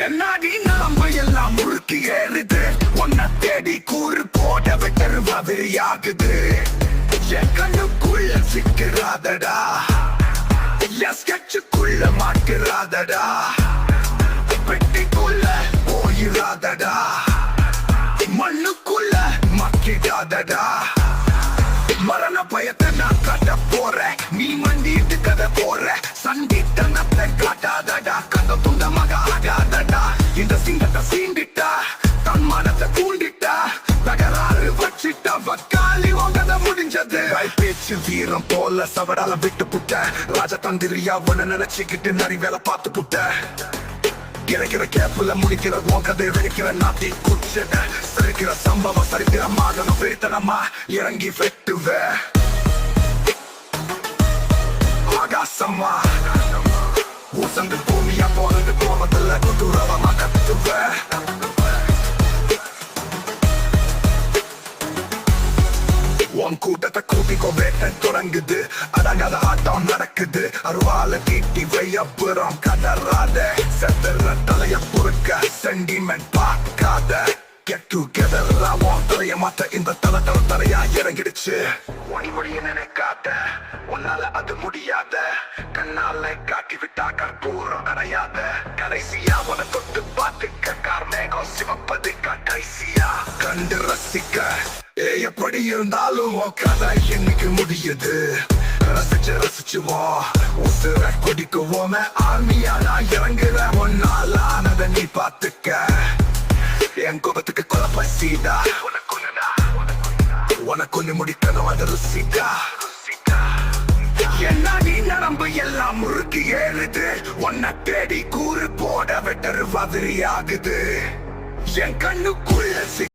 என்னாடி நலம்பு எல்லாம் முழுக்கி ஏறுது? உன்னை தேடி கூறு போட வெட்டரு மாதிரியாகுது என் கண்ணுக்குள்ள சிக்கிறாதடா என் ஸ்கெட்சுக்குள்ள மாட்டுறாதடா. பெட்டிக்குள்ள போயிடாதடா பயத்தை நான் காட்ட போற நீ மண்டிட்டு கதை போற. சண்டித்தனத்தை காட்டாதடா. கந்த துண்டமாக ஆகாதடா. இந்த சிங்கத்தை சீண்டிட்டா. தன் மனத்தை தூண்டிட்டா. தகராறு வச்சிட்டா. வக்காலி உங்கத முடிஞ்சது. பேச்சு வீரம் போல சவடால விட்டு புட்ட. ராஜதந்திரியா உன்ன நினைச்சுக்கிட்டு நரி வேலை பார்த்து புட்ட. கிடைக்கிற கேப்புல முடிக்கிற உங்கதை வெடிக்கிற நாட்டி குச்சிட சரிக்கிற சம்பவம் சரித்திரமாக நான் இறங்கி வெட்டுவேன் ஆகாசமா ஊசந்து பூமியா போனது கோபத்துல குதூரவமா கத்துவே உன் கூட்டத்தை கூட்டிக்கோ வேட்டை தொடங்குது அடங்காத ஆட்டம் நடக்குது அருவால தீட்டி வையப்புறம் கடறாத செத்துற தலைய பொறுக்க சென்டிமெண்ட் பார்க்காத கெட் டுகெதர் உன் தலைய மாத்த இந்த தலை தலை தலையா இறங்கிடுச்சு. ஒளி ஒளிய நினைக்காத உன்னால அது முடியாத. கண்ணால காட்டி விட்டா கற்பூரம் அடையாத கடைசியா உன தொட்டு பார்த்துக்க கார்மேகம் சிவப்பது கடைசியா. கண்டு ரசிக்க ஏ எப்படி இருந்தாலும் கதை என்னைக்கு முடியுது? ரசிச்சு ரசிச்சுவோம் உசுர குடிக்குவோமே ஆர்மியா நான் இறங்குற ஒன்னால ஆனதை நீ பாத்துக்க என் கோபத்துக்கு கொலை பசிடா. உனக்கு முடிக்கணும் அது ருசிடா என்ன நீ நரம்பு எல்லாம் முறுக்கி ஏறுது உன்னை தேடி கூறு போட வெட்டரு மாதிரி ஆகுது என் கண்ணுக்குள்ள